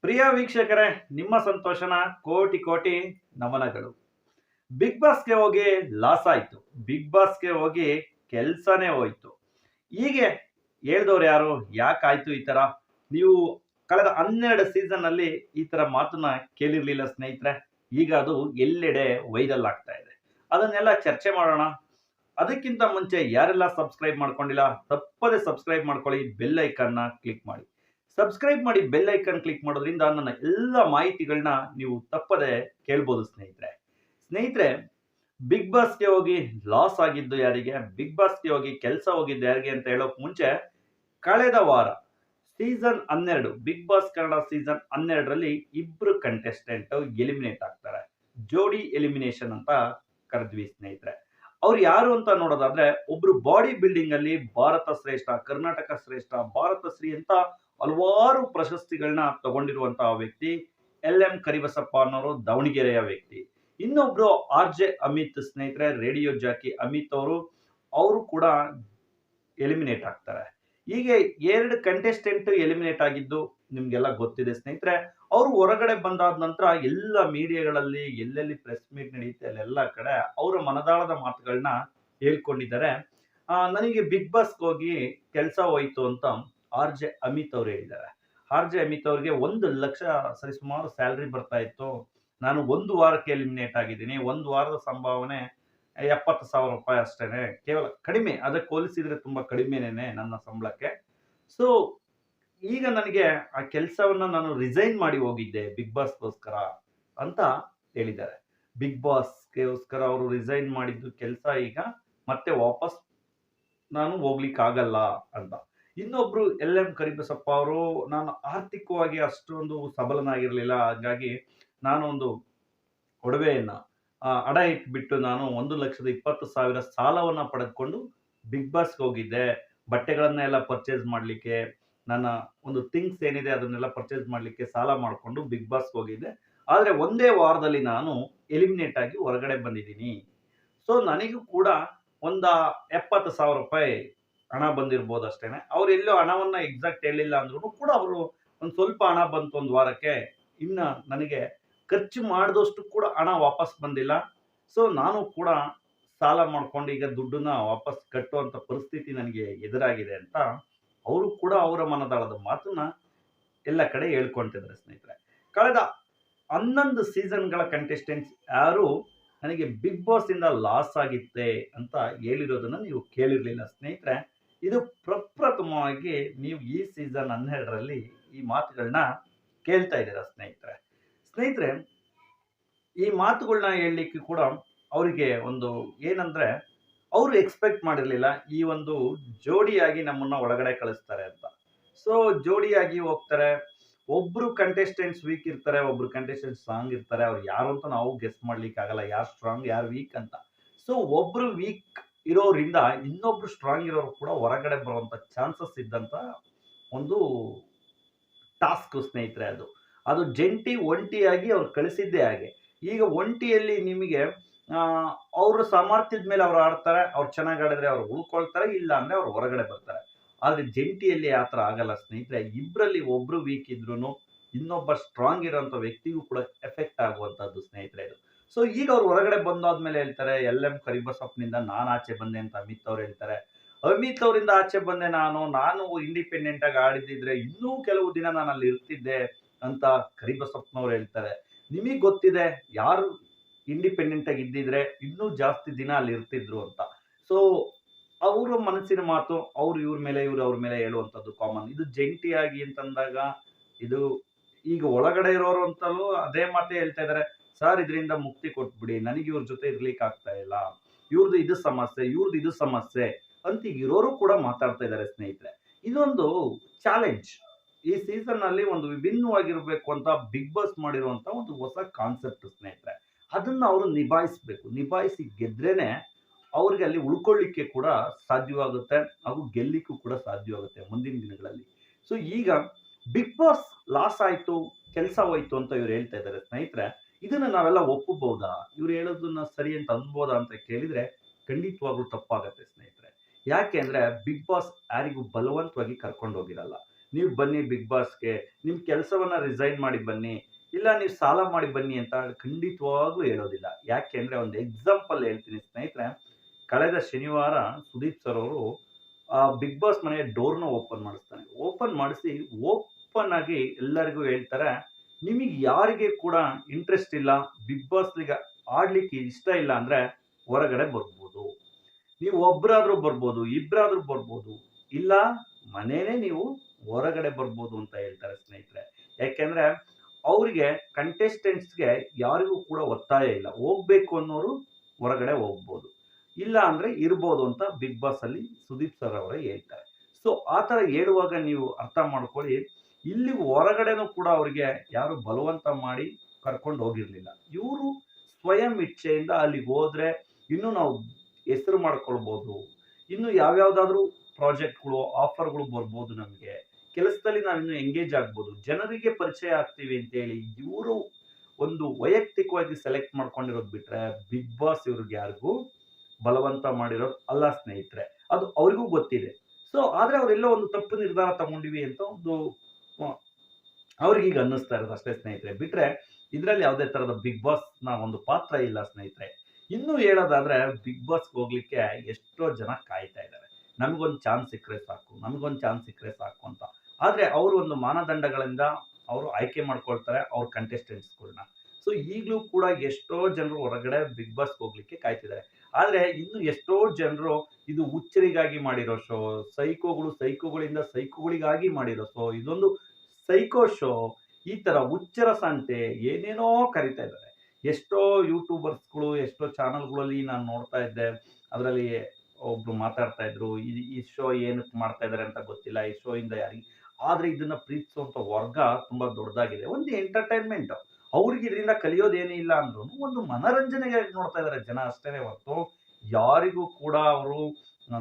ಪ್ರಿಯ ವೀಕ್ಷಕರೇ, ನಿಮ್ಮ ಸಂತೋಷನ ಕೋಟಿ ಕೋಟಿ ನಮನಗಳು. ಬಿಗ್ ಬಾಸ್ಗೆ ಹೋಗಿ ಲಾಸ್ ಆಯ್ತು. ಬಿಗ್ ಬಾಸ್ಗೆ ಹೋಗಿ ಕೆಲ್ಸನೇ ಹೋಯ್ತು. ಹೀಗೆ ಹೇಳ್ದವ್ರು ಯಾರು? ಯಾಕಾಯ್ತು ಈ ತರ? ನೀವು ಕಳೆದ ಹನ್ನೆರಡು ಸೀಸನ್ ಅಲ್ಲಿ ಈ ತರ ಮಾತನ್ನ ಕೇಳಿರ್ಲಿಲ್ಲ ಸ್ನೇಹಿತರೆ. ಈಗ ಅದು ಎಲ್ಲೆಡೆ ವೈರಲ್ ಆಗ್ತಾ ಇದೆ. ಅದನ್ನೆಲ್ಲ ಚರ್ಚೆ ಮಾಡೋಣ. ಅದಕ್ಕಿಂತ ಮುಂಚೆ ಯಾರೆಲ್ಲ ಸಬ್ಸ್ಕ್ರೈಬ್ ಮಾಡ್ಕೊಂಡಿಲ್ಲ, ತಪ್ಪದೆ ಸಬ್ಸ್ಕ್ರೈಬ್ ಮಾಡ್ಕೊಳ್ಳಿ ಬೆಲ್ ಐಕನ್ನ ಕ್ಲಿಕ್ ಮಾಡಿ. ಸಬ್ಸ್ಕ್ರೈಬ್ ಮಾಡಿ ಬೆಲ್ ಐಕನ್ ಕ್ಲಿಕ್ ಮಾಡೋದ್ರಿಂದ ನನ್ನ ಎಲ್ಲ ಮಾಹಿತಿಗಳನ್ನ ನೀವು ತಪ್ಪದೆ ಕೇಳ್ಬೋದು ಸ್ನೇಹಿತರೆ. ಸ್ನೇಹಿತರೆ ಬಿಗ್ ಬಾಸ್ಗೆ ಹೋಗಿ ಲಾಸ್ ಆಗಿದ್ದು ಯಾರಿಗೆ ಬಿಗ್ ಬಾಸ್ಗೆ ಹೋಗಿ ಕೆಲಸ ಹೋಗಿದ್ದು ಯಾರಿಗೆ ಅಂತ ಹೇಳೋಕ್ ಮುಂಚೆ ಕಳೆದ ವಾರ ಸೀಸನ್ ಹನ್ನೆರಡು ಬಿಗ್ ಬಾಸ್ ಕನ್ನಡ ಸೀಸನ್ ಹನ್ನೆರಡರಲ್ಲಿ ಇಬ್ರು ಕಂಟೆಸ್ಟೆಂಟ್ ಎಲಿಮಿನೇಟ್ ಆಗ್ತಾರೆ. ಜೋಡಿ ಎಲಿಮಿನೇಷನ್ ಅಂತ ಕರೆದ್ವಿ ಸ್ನೇಹಿತರೆ. ಅವ್ರು ಯಾರು ಅಂತ ನೋಡೋದಾದ್ರೆ ಒಬ್ರು ಬಾಡಿ ಬಿಲ್ಡಿಂಗ್ ಅಲ್ಲಿ ಭಾರತ ಶ್ರೇಷ್ಠ, ಕರ್ನಾಟಕ ಶ್ರೇಷ್ಠ, ಭಾರತ ಶ್ರೀ ಅಂತ ಹಲವಾರು ಪ್ರಶಸ್ತಿಗಳನ್ನ ತಗೊಂಡಿರುವಂತಹ ವ್ಯಕ್ತಿ ಎಲ್ ಎಂ ಕರಿಬಸಪ್ಪ ಅನ್ನೋರು ದಾವಣಗೆರೆಯ ವ್ಯಕ್ತಿ. ಇನ್ನೊಬ್ರು ಆರ್ ಜೆ ಅಮಿತ್ ಸ್ನೇಹಿತರೆ, ರೇಡಿಯೋ ಜಾಕಿ ಅಮಿತ್ ಅವರು ಅವರು ಕೂಡ ಎಲಿಮಿನೇಟ್ ಆಗ್ತಾರೆ. ಹೀಗೆ ಎರಡು ಕಂಟೆಸ್ಟೆಂಟ್ ಎಲಿಮಿನೇಟ್ ಆಗಿದ್ದು ನಿಮ್ಗೆಲ್ಲ ಗೊತ್ತಿದೆ ಸ್ನೇಹಿತರೆ. ಅವರು ಹೊರಗಡೆ ಬಂದಾದ ನಂತರ ಎಲ್ಲ ಮೀಡಿಯಾಗಳಲ್ಲಿ ಎಲ್ಲೆಲ್ಲಿ ಪ್ರೆಸ್ ಮೀಟ್ ನಡೆಯುತ್ತೆ ಅಲ್ಲೆಲ್ಲ ಕಡೆ ಅವರ ಮನದಾಳದ ಮಾತುಗಳನ್ನ ಹೇಳ್ಕೊಂಡಿದ್ದಾರೆ. ನನಗೆ ಬಿಗ್ ಬಾಸ್ಗೆ ಹೋಗಿ ಕೆಲಸ ಹೋಯ್ತು ಅಂತ ಆರ್ ಜೆ ಅಮಿತ್ ಅವ್ರು ಹೇಳಿದ್ದಾರೆ. ಆರ್ ಜೆ ಅಮಿತ್ ಅವ್ರಿಗೆ ಒಂದು ಲಕ್ಷ ಸರಿಸುಮಾರು ಸ್ಯಾಲ್ರಿ ಬರ್ತಾ ಇತ್ತು. ನಾನು ಒಂದು ವಾರಕ್ಕೆ ಎಲಿಮಿನೇಟ್ ಆಗಿದ್ದೀನಿ. ಒಂದು ವಾರದ ಸಂಭಾವನೆ ಎಪ್ಪತ್ತು ಸಾವಿರ ರೂಪಾಯಿ ಅಷ್ಟೇನೆ. ಕೇವಲ ಕಡಿಮೆ, ಅದಕ್ಕೆ ಹೋಲಿಸಿದ್ರೆ ತುಂಬಾ ಕಡಿಮೆನೇನೆ ನನ್ನ ಸಂಬಳಕ್ಕೆ. ಸೊ ಈಗ ನನಗೆ ಆ ಕೆಲಸವನ್ನ ನಾನು ರಿಸೈನ್ ಮಾಡಿ ಹೋಗಿದ್ದೆ ಬಿಗ್ ಬಾಸ್ಗೋಸ್ಕರ ಅಂತ ಹೇಳಿದ್ದಾರೆ. ಬಿಗ್ ಬಾಸ್ಗೋಸ್ಕರ ಅವರು ರಿಸೈನ್ ಮಾಡಿದ್ದು ಕೆಲಸ ಈಗ ಮತ್ತೆ ವಾಪಸ್ ನಾನು ಹೋಗ್ಲಿಕ್ಕೆ ಆಗಲ್ಲ ಅಂತ. ಇನ್ನೊಬ್ರು ಎಲ್ ಎಂ ಕರಿಬಸಪ್ಪ ಅವರು, ನಾನು ಆರ್ಥಿಕವಾಗಿ ಅಷ್ಟೊಂದು ಸಬಲನಾಗಿರಲಿಲ್ಲ, ಹಾಗಾಗಿ ನಾನು ಒಂದು ಒಡವೆಯನ್ನ ಅಡ ಇಟ್ಬಿಟ್ಟು ನಾನು ಒಂದು ಲಕ್ಷದ ಇಪ್ಪತ್ತು ಸಾವಿರ ಸಾಲವನ್ನ ಪಡೆದುಕೊಂಡು ಬಿಗ್ ಬಾಸ್ಗೆ ಹೋಗಿದ್ದೆ ಬಟ್ಟೆಗಳನ್ನ ಎಲ್ಲ ಪರ್ಚೇಸ್ ಮಾಡಲಿಕ್ಕೆ ನನ್ನ ಒಂದು ಥಿಂಗ್ಸ್ ಏನಿದೆ ಅದನ್ನೆಲ್ಲ ಪರ್ಚೇಸ್ ಮಾಡಲಿಕ್ಕೆ ಸಾಲ ಮಾಡಿಕೊಂಡು ಬಿಗ್ ಬಾಸ್ಗೆ ಹೋಗಿದ್ದೆ. ಆದರೆ ಒಂದೇ ವಾರದಲ್ಲಿ ನಾನು ಎಲಿಮಿನೇಟ್ ಆಗಿ ಹೊರಗಡೆ ಬಂದಿದ್ದೀನಿ. ಸೊ ನನಗೂ ಕೂಡ ಒಂದ ಎಪ್ಪತ್ತು ಸಾವಿರ ರೂಪಾಯಿ ಹಣ ಬಂದಿರ್ಬೋದು ಅಷ್ಟೇ ಅವ್ರು ಎಲ್ಲೋ ಹಣವನ್ನ ಎಕ್ಸಾಕ್ಟ್ ಹೇಳಿಲ್ಲ ಅಂದ್ರೂ ಕೂಡ ಅವರು ಒಂದು ಸ್ವಲ್ಪ ಹಣ ಬಂತು ಒಂದು ವಾರಕ್ಕೆ, ಇನ್ನು ನನಗೆ ಖರ್ಚು ಮಾಡಿದಷ್ಟು ಕೂಡ ಹಣ ವಾಪಸ್ ಬಂದಿಲ್ಲ. ಸೊ ನಾನು ಕೂಡ ಸಾಲ ಮಾಡ್ಕೊಂಡು ಈಗ ದುಡ್ಡನ್ನ ವಾಪಸ್ ಕಟ್ಟುವಂಥ ಪರಿಸ್ಥಿತಿ ನನಗೆ ಎದುರಾಗಿದೆ ಅಂತ ಅವರು ಕೂಡ ಅವರ ಮನದಾಳದ ಮಾತನ್ನ ಎಲ್ಲ ಕಡೆ ಹೇಳ್ಕೊಂತಿದ್ದಾರೆ ಸ್ನೇಹಿತರೆ. ಕಳೆದ ಹನ್ನೊಂದು ಸೀಸನ್ಗಳ ಕಂಟೆಸ್ಟೆಂಟ್ಸ್ ಯಾರು ನನಗೆ ಬಿಗ್ ಬಾಸ್ ಇಂದ ಲಾಸ್ ಆಗಿತ್ತೆ ಅಂತ ಹೇಳಿರೋದನ್ನ ನೀವು ಕೇಳಿರ್ಲಿಲ್ಲ ಸ್ನೇಹಿತರೆ. ಇದು ಪ್ರಪ್ರಥಮವಾಗಿ ನೀವು ಈ ಸೀಸನ್ ಹನ್ನೆರಡರಲ್ಲಿ ಈ ಮಾತುಗಳನ್ನ ಕೇಳ್ತಾ ಇದ್ದೀರಾ ಸ್ನೇಹಿತರೆ. ಸ್ನೇಹಿತರೆ, ಈ ಮಾತುಗಳನ್ನ ಹೇಳಲಿಕ್ಕೆ ಕೂಡ ಅವರಿಗೆ ಒಂದು ಏನಂದ್ರೆ ಅವರು ಎಕ್ಸ್ಪೆಕ್ಟ್ ಮಾಡಿರಲಿಲ್ಲ, ಈ ಒಂದು ಜೋಡಿಯಾಗಿ ನಮ್ಮನ್ನ ಒಳಗಡೆ ಕಳಿಸ್ತಾರೆ ಅಂತ. ಸೊ ಜೋಡಿಯಾಗಿ ಹೋಗ್ತಾರೆ. ಒಬ್ರು ಕಂಟೆಸ್ಟೆಂಟ್ಸ್ ವೀಕ್ ಇರ್ತಾರೆ, ಒಬ್ರು ಕಂಟೆಸ್ಟೆಂಟ್ ಸ್ಟ್ರಾಂಗ್ ಇರ್ತಾರೆ. ಅವ್ರು ಯಾರು ಅಂತ ನಾವು ಗೆಸ್ ಮಾಡ್ಲಿಕ್ಕೆ ಆಗಲ್ಲ. ಯಾರು ಸ್ಟ್ರಾಂಗ್ ಯಾರು ವೀಕ್ ಅಂತ. ಸೊ ಒಬ್ರು ವೀಕ್ ಇರೋರಿಂದ ಇನ್ನೊಬ್ರು ಸ್ಟ್ರಾಂಗ್ ಇರೋರು ಕೂಡ ಹೊರಗಡೆ ಬರುವಂತ ಚಾನ್ಸಸ್ ಇದ್ದಂತ ಒಂದು ಟಾಸ್ಕ್ ಸ್ನೇಹಿತರೆ ಅದು. ಅದು ಜಂಟಿ ಒಂಟಿಯಾಗಿ ಅವ್ರು ಕಳಿಸಿದ್ದೇ ಹಾಗೆ. ಈಗ ಒಂಟಿಯಲ್ಲಿ ನಿಮಗೆ ಅವ್ರ ಸಾಮರ್ಥ್ಯದ ಮೇಲೆ ಅವ್ರು ಆಡ್ತಾರೆ, ಅವ್ರು ಚೆನ್ನಾಗಿ ಆಡಿದ್ರೆ ಅವ್ರು ಉಳ್ಕೊಳ್ತಾರೆ, ಇಲ್ಲ ಅಂದ್ರೆ ಅವ್ರು ಹೊರಗಡೆ ಬರ್ತಾರೆ. ಆದ್ರೆ ಜಂಟಿಯಲ್ಲಿ ಆ ಥರ ಆಗಲ್ಲ ಸ್ನೇಹಿತರೆ. ಇಬ್ಬರಲ್ಲಿ ಒಬ್ರು ವೀಕ್ ಇದ್ರು ಇನ್ನೊಬ್ಬ ಸ್ಟ್ರಾಂಗ್ ಇರೋಂಥ ವ್ಯಕ್ತಿಗೂ ಕೂಡ ಎಫೆಕ್ಟ್ ಆಗುವಂಥದ್ದು ಸ್ನೇಹಿತರೆ ಇದು. ಸೊ ಈಗ ಅವ್ರು ಹೊರಗಡೆ ಬಂದಾದ್ಮೇಲೆ ಹೇಳ್ತಾರೆ, ಎಲ್ ಎಂ ಕರಿಬಸಪ್ಪನಿಂದ ನಾನು ಆಚೆ ಬಂದೆ ಅಂತ ಅಮಿತ್ ಅವ್ರು ಹೇಳ್ತಾರೆ. ಅಮಿತ್ ಅವರಿಂದ ಆಚೆ ಬಂದೆ ನಾನು ನಾನು ಇಂಡಿಪೆಂಡೆಂಟ್ ಆಗಿ ಆಡಿದಿದ್ರೆ ಇನ್ನೂ ಕೆಲವು ದಿನ ನಾನು ಅಲ್ಲಿ ಇರ್ತಿದ್ದೆ ಅಂತ ಕರಿಬಸಪ್ಪನವ್ರು ಹೇಳ್ತಾರೆ. ನಿಮಗೆ ಗೊತ್ತಿದೆ, ಯಾರು ಇಂಡಿಪೆಂಡೆಂಟ್ ಆಗಿ ಇದ್ದಿದ್ರೆ ಇನ್ನೂ ಜಾಸ್ತಿ ದಿನ ಅಲ್ಲಿ ಇರ್ತಿದ್ರು ಅಂತ. ಸೊ ಅವರ ಮನಸ್ಸಿನ ಮಾತು ಅವ್ರು ಇವ್ರ ಮೇಲೆ, ಇವ್ರು ಅವ್ರ ಮೇಲೆ ಹೇಳುವಂಥದ್ದು ಕಾಮನ್ ಇದು ಜಂಟಿಯಾಗಿ ಅಂತಂದಾಗ ಇದು ಈಗ ಒಳಗಡೆ ಇರೋರು ಅಂತಲೂ ಅದೇ ಮಾತೇ ಹೇಳ್ತಾ ಇದ್ದಾರೆ ಸರ್ ಇದರಿಂದ ಮುಕ್ತಿ ಕೊಟ್ಬಿಡಿ, ನನಗೆ ಇವ್ರ ಜೊತೆ ಇರ್ಲಿಕ್ಕೆ ಆಗ್ತಾ ಇಲ್ಲ. ಇವ್ರದ್ದು ಇದು ಸಮಸ್ಯೆ ಇವ್ರದ್ದು ಇದು ಸಮಸ್ಯೆ ಅಂತ ಈಗ ಇರೋರು ಕೂಡ ಮಾತಾಡ್ತಾ ಇದ್ದಾರೆ ಸ್ನೇಹಿತರೆ. ಇದೊಂದು ಚಾಲೆಂಜ್ ಈ ಸೀಸನ್ ಅಲ್ಲಿ ಒಂದು ವಿಭಿನ್ನವಾಗಿರ್ಬೇಕು ಅಂತ ಬಿಗ್ ಬಾಸ್ ಮಾಡಿರುವಂತ ಒಂದು ಹೊಸ ಕಾನ್ಸೆಪ್ಟ್ ಸ್ನೇಹಿತರೆ. ಅದನ್ನ ಅವರು ನಿಭಾಯಿಸ್ಬೇಕು. ನಿಭಾಯಿಸಿ ಗೆದ್ರೇನೆ ಅವ್ರಿಗೆ ಅಲ್ಲಿ ಉಳ್ಕೊಳ್ಳಿಕ್ಕೆ ಕೂಡ ಸಾಧ್ಯವಾಗುತ್ತೆ ಹಾಗೂ ಗೆಲ್ಲಿಕ್ಕೂ ಕೂಡ ಸಾಧ್ಯವಾಗುತ್ತೆ ಮುಂದಿನ ದಿನಗಳಲ್ಲಿ. ಸೊ ಈಗ ಬಿಗ್ ಬಾಸ್ ಲಾಸ್ ಆಯಿತು, ಕೆಲಸ ಹೋಯ್ತು ಅಂತ ಇವ್ರು ಹೇಳ್ತಾ ಇದ್ದಾರೆ. ಸ್ನೇಹಿತರೆ, ಇದನ್ನ ನಾವೆಲ್ಲ ಒಪ್ಪಬಹುದಾ ಇವ್ರು ಹೇಳೋದನ್ನ ಸರಿ ಅಂತ ಅನ್ಬೋದಾ ಅಂತ ಕೇಳಿದ್ರೆ ಖಂಡಿತವಾಗ್ಲೂ ತಪ್ಪಾಗತ್ತೆ ಸ್ನೇಹಿತರೆ. ಯಾಕೆ ಅಂದ್ರೆ ಬಿಗ್ ಬಾಸ್ ಯಾರಿಗೂ ಬಲವಂತವಾಗಿ ಕರ್ಕೊಂಡು ಹೋಗಿರಲ್ಲ ನೀವು ಬನ್ನಿ ಬಿಗ್ ಬಾಸ್ಗೆ ನಿಮ್ಮ ಕೆಲಸವನ್ನ ರಿಸೈನ್ ಮಾಡಿ ಬನ್ನಿ. ಇಲ್ಲ, ನೀವು ಸಾಲ ಮಾಡಿ ಬನ್ನಿ ಅಂತ ಖಂಡಿತವಾಗೂ ಹೇಳೋದಿಲ್ಲ. ಯಾಕೆ ಅಂದರೆ ಒಂದು ಎಕ್ಸಾಂಪಲ್ ಹೇಳ್ತೀನಿ ಸ್ನೇಹಿತರೆ. ಕಳೆದ ಶನಿವಾರ ಸುದೀಪ್ ಸರ್ ಅವರು, ಆ ಬಿಗ್ ಬಾಸ್ ಮನೆಯ ಡೋರ್ನ ಓಪನ್ ಮಾಡಿಸ್ತಾನೆ. ಓಪನ್ ಮಾಡಿಸಿ ಓಪನ್ ಆಗಿ ಎಲ್ಲರಿಗೂ ಹೇಳ್ತಾರೆ, ನಿಮಗೆ ಯಾರಿಗೆ ಕೂಡ ಇಂಟ್ರೆಸ್ಟ್ ಇಲ್ಲ ಬಿಗ್ ಬಾಸ್ ಈಗ ಆಡ್ಲಿಕ್ಕೆ ಇಷ್ಟ ಇಲ್ಲ ಅಂದ್ರೆ ಹೊರಗಡೆ ಬರ್ಬೋದು. ನೀವು ಒಬ್ಬರಾದರೂ ಬರ್ಬೋದು ಇಬ್ಬರಾದರೂ ಬರ್ಬೋದು. ಇಲ್ಲ, ಮನೇನೆ ನೀವು ಹೊರಗಡೆ ಬರ್ಬೋದು ಅಂತ ಹೇಳ್ತಾರೆ ಸ್ನೇಹಿತರೆ. ಯಾಕೆಂದ್ರೆ ಅವರಿಗೆ ಕಂಟೆಸ್ಟೆಂಟ್ಸ್ಗೆ ಯಾರಿಗೂ ಕೂಡ ಒತ್ತಾಯ ಇಲ್ಲ. ಹೋಗ್ಬೇಕು ಅನ್ನೋರು ಹೊರಗಡೆ ಹೋಗ್ಬೋದು. ಇಲ್ಲ ಅಂದ್ರೆ ಇರ್ಬೋದು ಅಂತ ಬಿಗ್ ಬಾಸ್ ಅಲ್ಲಿ ಸುದೀಪ್ ಸರ್ ಅವರೇ ಹೇಳ್ತಾರೆ. ಸೊ ಆ ಥರ ಹೇಳುವಾಗ ನೀವು ಅರ್ಥ ಮಾಡ್ಕೊಳ್ಳಿ. ಇಲ್ಲಿ ಹೊರಗಡೆನೂ ಕೂಡ ಅವರಿಗೆ ಯಾರು ಬಲವಂತ ಮಾಡಿ ಕರ್ಕೊಂಡು ಹೋಗಿರಲಿಲ್ಲ. ಇವರು ಸ್ವಯಂ ಇಚ್ಛೆಯಿಂದ ಅಲ್ಲಿಗೆ ಹೋದ್ರೆ ಇನ್ನು ನಾವು ಹೆಸರು ಮಾಡ್ಕೊಳ್ಬೋದು. ಇನ್ನು ಯಾವ್ಯಾವ್ದಾದ್ರು ಪ್ರಾಜೆಕ್ಟ್ಗಳು ಆಫರ್ಗಳು ಬರ್ಬೋದು ನಮಗೆ. ಕೆಲಸದಲ್ಲಿ ನಾವಿನ್ನು ಎಂಗೇಜ್ ಆಗ್ಬೋದು. ಜನರಿಗೆ ಪರಿಚಯ ಆಗ್ತೀವಿ ಅಂತೇಳಿ ಇವರು ಒಂದು ವೈಯಕ್ತಿಕವಾಗಿ ಸೆಲೆಕ್ಟ್ ಮಾಡ್ಕೊಂಡಿರೋದು ಬಿಟ್ರೆ ಬಿಗ್ ಬಾಸ್ ಇವ್ರಿಗೆ ಯಾರಿಗೂ ಬಲವಂತ ಮಾಡಿರೋದು ಅಲ್ಲ ಸ್ನೇಹಿತರೆ. ಅದು ಅವ್ರಿಗೂ ಗೊತ್ತಿದೆ. ಸೊ ಆದ್ರೆ ಅವರೆಲ್ಲೋ ಒಂದು ತಪ್ಪು ನಿರ್ಧಾರ ತಗೊಂಡಿವಿ ಅಂತ ಒಂದು ಅವ್ರಿಗೀಗ ಅನ್ನಿಸ್ತಾ ಇರೋದು ಅಷ್ಟೇ ಸ್ನೇಹಿತರೆ. ಬಿಟ್ರೆ ಇದರಲ್ಲಿ ಯಾವುದೇ ತರದ ಬಿಗ್ ಬಾಸ್ನ ಒಂದು ಪಾತ್ರ ಇಲ್ಲ ಸ್ನೇಹಿತರೆ. ಇನ್ನು ಹೇಳೋದಾದ್ರೆ ಬಿಗ್ ಬಾಸ್ ಹೋಗ್ಲಿಕ್ಕೆ ಎಷ್ಟೋ ಜನ ಕಾಯ್ತಾ ಇದ್ದಾರೆ ನಮಗೊಂದು ಚಾನ್ಸ್ ಸಿಕ್ಕರೆ ಸಾಕು, ನಮಗೊಂದು ಚಾನ್ಸ್ ಸಿಕ್ಕರೆ ಸಾಕು ಅಂತ. ಆದ್ರೆ ಅವರು ಒಂದು ಮಾನದಂಡಗಳಿಂದ ಅವರು ಆಯ್ಕೆ ಮಾಡ್ಕೊಳ್ತಾರೆ ಅವ್ರ ಕಂಟೆಸ್ಟೆಂಟ್ಸ್ಗಳನ್ನ ಸೊ ಈಗಲೂ ಕೂಡ ಎಷ್ಟೋ ಜನರು ಹೊರಗಡೆ ಬಿಗ್ ಬಾಸ್ ಹೋಗ್ಲಿಕ್ಕೆ ಕಾಯ್ತಿದ್ದಾರೆ. ಆದ್ರೆ ಇನ್ನು ಎಷ್ಟೋ ಜನರು ಇದು ಹುಚ್ಚರಿಗಾಗಿ ಮಾಡಿರೋ ಶೋ ಸೈಕೋಗಳು ಸೈಕೋಗಳಿಂದ ಸೈಕೋಗಳಿಗಾಗಿ ಮಾಡಿರೋ ಶೋ ಇದೊಂದು ಸೈಕೋ ಶೋ ಈ ತರ ಹುಚ್ಚರ ಸಂತೆ ಏನೇನೋ ಕರಿತಾ ಇದ್ದಾರೆ. ಎಷ್ಟೋ ಯೂಟ್ಯೂಬರ್ಸ್ಗಳು ಎಷ್ಟೋ ಚಾನಲ್ಗಳಲ್ಲಿ ನಾನು ನೋಡ್ತಾ ಇದ್ದೆ. ಅದರಲ್ಲಿ ಒಬ್ರು ಮಾತಾಡ್ತಾ ಇದ್ರು, ಈ ಶೋ ಏನಕ್ಕೆ ಮಾಡ್ತಾ ಇದ್ದಾರೆ ಅಂತ ಗೊತ್ತಿಲ್ಲ, ಈ ಶೋ ಇಂದ ಯಾರಿಗೆ ಆದ್ರೆ ಇದನ್ನ ಪ್ರೀತಿಸುವಂತ ವರ್ಗ ತುಂಬಾ ದೊಡ್ಡದಾಗಿದೆ. ಒಂದು ಎಂಟರ್ಟೈನ್ಮೆಂಟ್ ಅವ್ರಿಗೆ ಇದರಿಂದ ಕಲಿಯೋದೇನೇ ಇಲ್ಲ ಅಂದ್ರೂ ಒಂದು ಮನರಂಜನೆಗೆ ನೋಡ್ತಾ ಇದ್ದಾರೆ ಜನ ಅಷ್ಟೇನೆ ಹೊರತು. ಯಾರಿಗೂ ಕೂಡ ಅವರು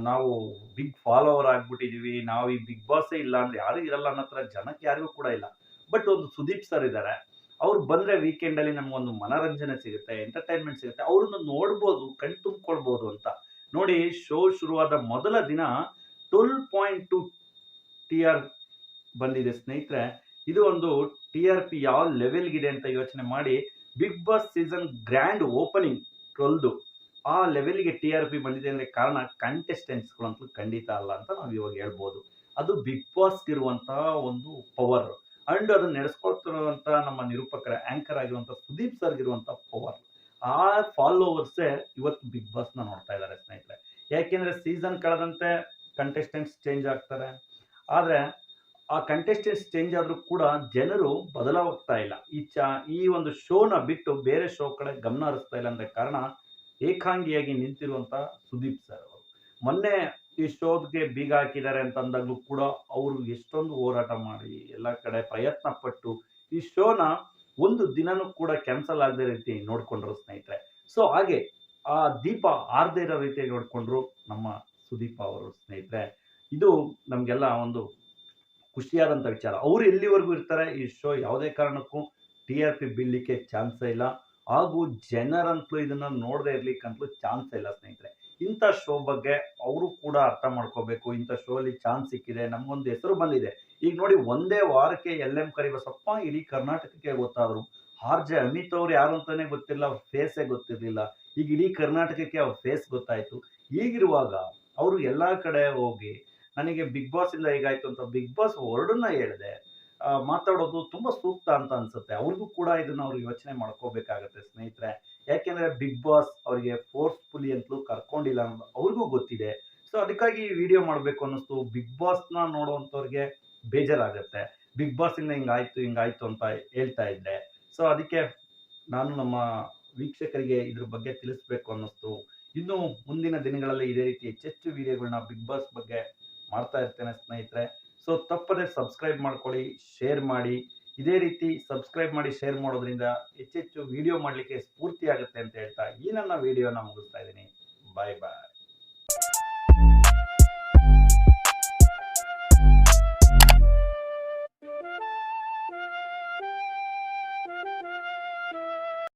ನಾವು ಬಿಗ್ ಫಾಲೋವರ್ ಆಗ್ಬಿಟ್ಟಿದೀವಿ, ನಾವು ಈ ಬಿಗ್ ಬಾಸೇ ಇಲ್ಲ ಅಂದ್ರೆ ಯಾರು ಇರಲ್ಲ ಅನ್ನೋ ಥರ ಜನಕ್ಕೆ ಯಾರಿಗೂ ಕೂಡ ಇಲ್ಲ. ಬಟ್ ಒಂದು ಸುದೀಪ್ ಸರ್ ಇದ್ದಾರೆ ಅವ್ರು ಬಂದ್ರೆ ವೀಕೆಂಡ್ ಅಲ್ಲಿ ನಮ್ಗೊಂದು ಮನರಂಜನೆ ಸಿಗುತ್ತೆ ಎಂಟರ್ಟೈನ್ಮೆಂಟ್ ಸಿಗುತ್ತೆ. ಅವ್ರನ್ನ ನೋಡ್ಬೋದು, ಕಣ್ ತುಂಬಿಕೊಳ್ಬೋದು ಅಂತ. ನೋಡಿ ಶೋ ಶುರುವಾದ ಮೊದಲ ದಿನ twelve point two T R ಬಂದಿದೆ. ಸ್ನೇಹಿತರೆ, ಇದು ಒಂದು ಟಿ ಆರ್ ಪಿ ಯಾವ ಲೆವೆಲ್ಗಿದೆ ಅಂತ ಯೋಚನೆ ಮಾಡಿ Big Boss season grand opening ಟ್ವೆಲ್ದು ಆ ಲೆವೆಲ್ಗೆ ಟಿ ಆರ್ ಪಿ ಬಂದಿದೆ ಅಂದ್ರೆ ಕಾರಣ ಕಂಟೆಸ್ಟೆಂಟ್ಸ್ಗಳಂತೂ ಖಂಡಿತ ಅಲ್ಲ ಅಂತ ನಾವು ಇವಾಗ ಹೇಳ್ಬೋದು. ಅದು ಬಿಗ್ ಬಾಸ್ ಇರುವಂತಹ ಒಂದು ಪವರ್ ಅಂಡ್ ಅದನ್ನ ನಡೆಸ್ಕೊಳ್ತಿರುವಂತ ನಮ್ಮ ನಿರೂಪಕರ ಆಂಕರ್ ಆಗಿರುವಂತ ಸುದೀಪ್ ಸರ್ ಇರುವಂತ ಪವರ್ ಆ ಫಾಲೋವರ್ಸೇ ಇವತ್ತು ಬಿಗ್ ಬಾಸ್ನ ನೋಡ್ತಾ ಇದ್ದಾರೆ ಸ್ನೇಹಿತರೆ. ಯಾಕೆಂದ್ರೆ ಸೀಸನ್ ಕಳೆದಂತೆ ಕಂಟೆಸ್ಟೆಂಟ್ಸ್ ಚೇಂಜ್ ಆಗ್ತಾರೆ. ಆದ್ರೆ ಆ ಕಂಟೆಸ್ಟೆಂಟ್ಸ್ ಚೇಂಜ್ ಆದರೂ ಕೂಡ ಜನರು ಬದಲಾಗ್ತಾ ಇಲ್ಲ. ಈ ಚ, ಈ ಒಂದು ಶೋನ ಬಿಟ್ಟು ಬೇರೆ ಶೋ ಕಡೆ ಗಮನ ಹರಿಸ್ತಾ ಇಲ್ಲ ಅಂದ ಕಾರಣ ಏಕಾಂಗಿಯಾಗಿ ನಿಂತಿರುವಂತ ಸುದೀಪ್ ಸರ್ ಅವರು. ಮೊನ್ನೆ ಈ ಶೋಗೆ ಬೀಗ ಹಾಕಿದ್ದಾರೆ ಅಂತ ಅಂದಾಗ್ಲೂ ಕೂಡ ಅವರು ಎಷ್ಟೊಂದು ಹೋರಾಟ ಮಾಡಿ ಎಲ್ಲ ಕಡೆ ಪ್ರಯತ್ನ ಪಟ್ಟು ಈ ಶೋನ ಒಂದು ದಿನನೂ ಕೂಡ ಕ್ಯಾನ್ಸಲ್ ಆಗದೆ ರೀತಿ ನೋಡ್ಕೊಂಡ್ರು ಸ್ನೇಹಿತರೆ. ಸೊ ಹಾಗೆ ಆ ದೀಪ ಆರ್ದೇ ಇರೋ ರೀತಿಯಾಗಿ ನೋಡ್ಕೊಂಡ್ರು ನಮ್ಮ ಸುದೀಪ ಅವರು ಸ್ನೇಹಿತರೆ. ಇದು ನಮಗೆಲ್ಲ ಒಂದು ಖುಷಿಯಾದಂಥ ವಿಚಾರ. ಅವ್ರು ಎಲ್ಲಿವರೆಗೂ ಇರ್ತಾರೆ ಈ ಶೋ ಯಾವುದೇ ಕಾರಣಕ್ಕೂ ಟಿ ಆರ್ ಪಿ ಬೀಳಲಿಕ್ಕೆ ಚಾನ್ಸೇ ಇಲ್ಲ. ಹಾಗೂ ಜನರಂತಲೂ ಇದನ್ನ ನೋಡದೇ ಇರ್ಲಿಕ್ಕಂತಲೂ ಚಾನ್ಸ್ ಇಲ್ಲ ಸ್ನೇಹಿತರೆ. ಇಂಥ ಶೋ ಬಗ್ಗೆ ಅವರು ಕೂಡ ಅರ್ಥ ಮಾಡ್ಕೋಬೇಕು. ಇಂಥ ಶೋ ಅಲ್ಲಿ ಚಾನ್ಸ್ ಸಿಕ್ಕಿದೆ, ನಮ್ಗೊಂದು ಹೆಸರು ಬಂದಿದೆ. ಈಗ ನೋಡಿ, ಒಂದೇ ವಾರಕ್ಕೆ ಎಲ್ ಎಂ ಕರಿಬಸಪ್ಪ ಇಡೀ ಕರ್ನಾಟಕಕ್ಕೆ ಗೊತ್ತಾದ್ರು. ಆರ್ ಜೆ ಅಮಿತ್ ಅವ್ರು ಯಾರು ಅಂತಾನೆ ಗೊತ್ತಿಲ್ಲ, ಅವ್ರ ಫೇಸೇ ಗೊತ್ತಿರಲಿಲ್ಲ. ಈಗ ಇಡೀ ಕರ್ನಾಟಕಕ್ಕೆ ಅವ್ರ ಫೇಸ್ ಗೊತ್ತಾಯ್ತು. ಈಗಿರುವಾಗ ಅವರು ಎಲ್ಲಾ ಕಡೆ ಹೋಗಿ ನನಗೆ ಬಿಗ್ ಬಾಸ್ ಇಂದ ಹೇಗಾಯ್ತು ಅಂತ ಬಿಗ್ ಬಾಸ್ ವರ್ಡನ್ನ ಹೇಳಿದೆ ಮಾತಾಡೋದು ತುಂಬಾ ಸೂಕ್ತ ಅಂತ ಅನ್ಸುತ್ತೆ. ಅವ್ರಿಗೂ ಕೂಡ ಇದನ್ನ ಅವ್ರು ಯೋಚನೆ ಮಾಡ್ಕೋಬೇಕಾಗತ್ತೆ ಸ್ನೇಹಿತರೆ. ಯಾಕೆಂದ್ರೆ ಬಿಗ್ ಬಾಸ್ ಅವರಿಗೆ ಫೋರ್ಸ್ಫುಲಿ ಅಂತಲೂ ಕರ್ಕೊಂಡಿಲ್ಲ ಅನ್ನೋದು ಅವ್ರಿಗೂ ಗೊತ್ತಿದೆ. ಸೊ ಅದಕ್ಕಾಗಿ ಈ ವಿಡಿಯೋ ಮಾಡಬೇಕು ಅನ್ನಿಸ್ತು. ಬಿಗ್ ಬಾಸ್ನ ನೋಡುವಂಥವ್ರಿಗೆ ಬೇಜಾರಾಗತ್ತೆ. ಬಿಗ್ ಬಾಸ್ ಇಂದ ಹಿಂಗಾಯ್ತು ಹಿಂಗಾಯ್ತು ಅಂತ ಹೇಳ್ತಾ ಇದ್ದೆ. ಸೊ ಅದಕ್ಕೆ ನಾನು ನಮ್ಮ ವೀಕ್ಷಕರಿಗೆ ಇದ್ರ ಬಗ್ಗೆ ತಿಳಿಸ್ಬೇಕು ಅನ್ನಿಸ್ತು. ಇನ್ನು ಮುಂದಿನ ದಿನಗಳಲ್ಲಿ ಇದೇ ರೀತಿ ಹೆಚ್ಚೆಚ್ಚು ವಿಡಿಯೋಗಳನ್ನ ಬಿಗ್ ಬಾಸ್ ಬಗ್ಗೆ ಮಾಡ್ತಾ ಇರ್ತೇನೆ ಸ್ನೇಹಿತರೆ. ಸೊ ತಪ್ಪದೆ ಸಬ್ಸ್ಕ್ರೈಬ್ ಮಾಡ್ಕೊಳ್ಳಿ ಶೇರ್ ಮಾಡಿ. ಇದೇ ರೀತಿ ಸಬ್ಸ್ಕ್ರೈಬ್ ಮಾಡಿ ಶೇರ್ ಮಾಡೋದ್ರಿಂದ ಹೆಚ್ಚೆಚ್ಚು ವಿಡಿಯೋ ಮಾಡಲಿಕ್ಕೆ ಸ್ಫೂರ್ತಿ ಆಗುತ್ತೆ ಅಂತ ಹೇಳ್ತಾ ಈ ನನ್ನ ವಿಡಿಯೋನ ಮುಗಿಸ್ತಾ ಇದ್ದೀನಿ. ಬಾಯ್ ಬಾಯ್